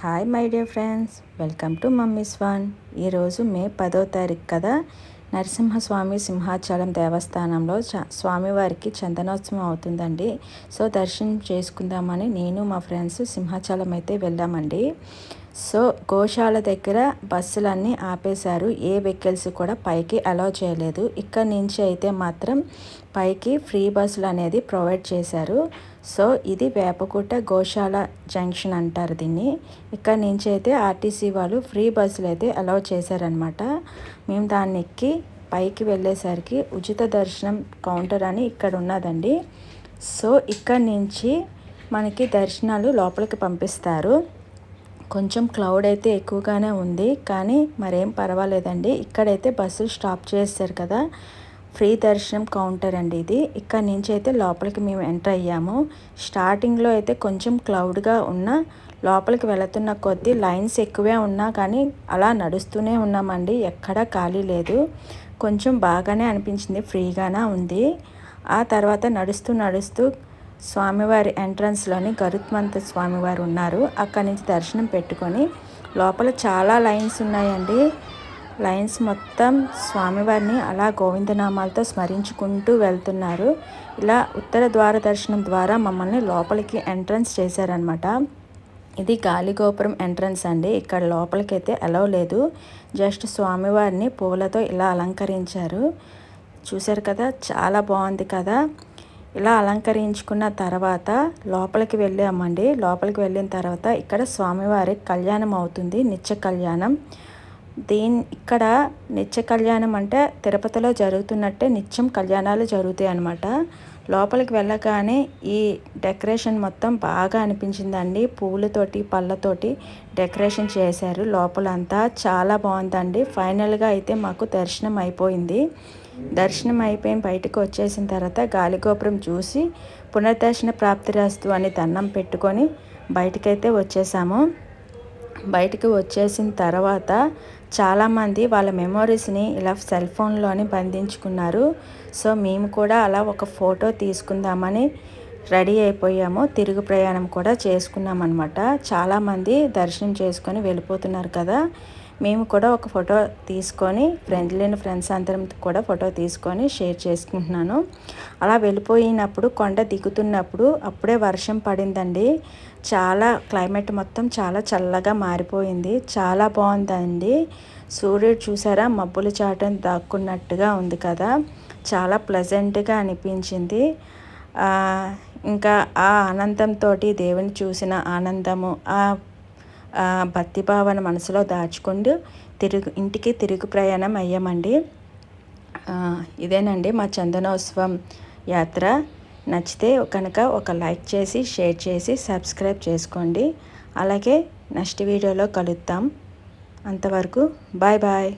Hi my dear friends welcome to mummy's one ఈరోజు May పదో తారీఖు కదా. నరసింహస్వామి సింహాచలం దేవస్థానంలో చ స్వామివారికి చందనోత్సవం అవుతుందండి. సో దర్శనం చేసుకుందామని నేను మా ఫ్రెండ్స్ సింహాచలం అయితే వెళ్ళామండి. సో గోశాల దగ్గర బస్సులన్నీ ఆపేశారు. ఏ వెహికల్స్ కూడా పైకి అలో చేయలేదు. ఇక్కడ నుంచి అయితే మాత్రం పైకి ఫ్రీ బస్సులు అనేది ప్రొవైడ్ చేశారు. సో ఇది వేపకుట గోశాల జంక్షన్ అంటారు దీన్ని. ఇక్కడ నుంచి అయితే ఆర్టీసీ వాళ్ళు ఫ్రీ బస్సులు అయితే అలో చేశారనమాట మేము దాన్ని ఎక్కి పైకి వెళ్ళేసరికి ఉచిత దర్శనం కౌంటర్ అని ఇక్కడ ఉన్నదండి. సో ఇక్కడ నుంచి మనకి దర్శనాలు లోపలికి పంపిస్తారు. కొంచెం క్లౌడ్ అయితే ఎక్కువగానే ఉంది కానీ మరేం పర్వాలేదండి. ఇక్కడైతే బస్సులు స్టాప్ చేస్తారు కదా. ఫ్రీ దర్శనం కౌంటర్ అండి ఇది. ఇక్కడ నుంచి అయితే లోపలికి మేము ఎంటర్ అయ్యాము. స్టార్టింగ్లో అయితే కొంచెం క్లౌడ్గా ఉన్న లోపలికి వెళుతున్న కొద్దీ లైన్స్ ఎక్కువే ఉన్నా కానీ అలా నడుస్తూనే ఉన్నామండి. ఎక్కడా ఖాళీ లేదు. కొంచెం బాగానే అనిపించింది ఫ్రీగానే ఉంది. ఆ తర్వాత నడుస్తూ నడుస్తూ స్వామివారి ఎంట్రన్స్లోని గరుత్మంత స్వామివారు ఉన్నారు. అక్కడి నుంచి దర్శనం పెట్టుకొని లోపల చాలా లైన్స్ ఉన్నాయండి. లైన్స్ మొత్తం స్వామివారిని అలా గోవిందనామాలతో స్మరించుకుంటూ వెళ్తున్నారు. ఇలా ఉత్తర ద్వార దర్శనం ద్వారా మమ్మల్ని లోపలికి ఎంట్రన్స్ చేశారనమాట ఇది గాలిగోపురం ఎంట్రన్స్ అండి. ఇక్కడ లోపలికి అయితే అలవ్ లేదు. జస్ట్ స్వామివారిని పూలతో ఇలా అలంకరించారు. చూశారు కదా? చాలా బాగుంది కదా? ఇలా అలంకరించుకున్న తర్వాత లోపలికి వెళ్ళామండి. లోపలికి వెళ్ళిన తర్వాత ఇక్కడ స్వామివారి కళ్యాణం అవుతుంది నిత్య కళ్యాణం. దీని ఇక్కడ నిత్య కళ్యాణం అంటే తిరుపతిలో జరుగుతున్నట్టే నిత్యం కళ్యాణాలు జరుగుతాయి అన్నమాట లోపలికి వెళ్ళగానే ఈ డెకరేషన్ మొత్తం బాగా అనిపించిందండి. పూలతోటి పళ్ళతోటి డెకరేషన్ చేశారు. లోపలంతా చాలా బాగుందండి. ఫైనల్గా అయితే మాకు దర్శనం అయిపోయింది. దర్శనం అయిపోయిన బయటకు వచ్చేసిన తర్వాత గాలిగోపురం చూసి పునర్దర్శన ప్రాప్తిరాస్తు అని దండం పెట్టుకొని బయటకైతే వచ్చేసాము. బయటకు వచ్చేసిన తర్వాత చాలామంది వాళ్ళ మెమొరీస్ని ఇలా సెల్ ఫోన్లోని బంధించుకున్నారు. సో మేము కూడా అలా ఒక ఫోటో తీసుకుందామని రెడీ అయిపోయాము. తిరుగు ప్రయాణం కూడా చేసుకున్నాం అనమాట చాలామంది దర్శనం చేసుకొని వెళ్ళిపోతున్నారు కదా. మేము కూడా ఒక ఫోటో తీసుకొని ఫ్రెండ్లీని ఫ్రెండ్స్ అందరం కూడా ఫోటో తీసుకొని షేర్ చేసుకుంటున్నాను. అలా వెళ్ళిపోయినప్పుడు కొండ దిగుతున్నప్పుడు అప్పుడే వర్షం పడిందండి. చాలా క్లైమేట్ మొత్తం చాలా చల్లగా మారిపోయింది. చాలా బాగుందండి. సూర్యుడు చూసారా? మబ్బులు చాటం దాక్కున్నట్టుగా ఉంది కదా. చాలా ప్లెజెంట్గా అనిపించింది. ఇంకా ఆ ఆనందంతో దేవుని చూసిన ఆనందము ఆ భక్తి భావన మనసులో దాచుకుంటూ తిరుగు ఇంటికి తిరుగు ప్రయాణం అయ్యామండి. ఇదేనండి మా చందనోత్సవం యాత్ర. నచ్చితే కనుక ఒక లైక్ చేసి షేర్ చేసి సబ్స్క్రైబ్ చేసుకోండి. అలాగే నెక్స్ట్ వీడియోలో కలుద్దాం. అంతవరకు బాయ్ బాయ్.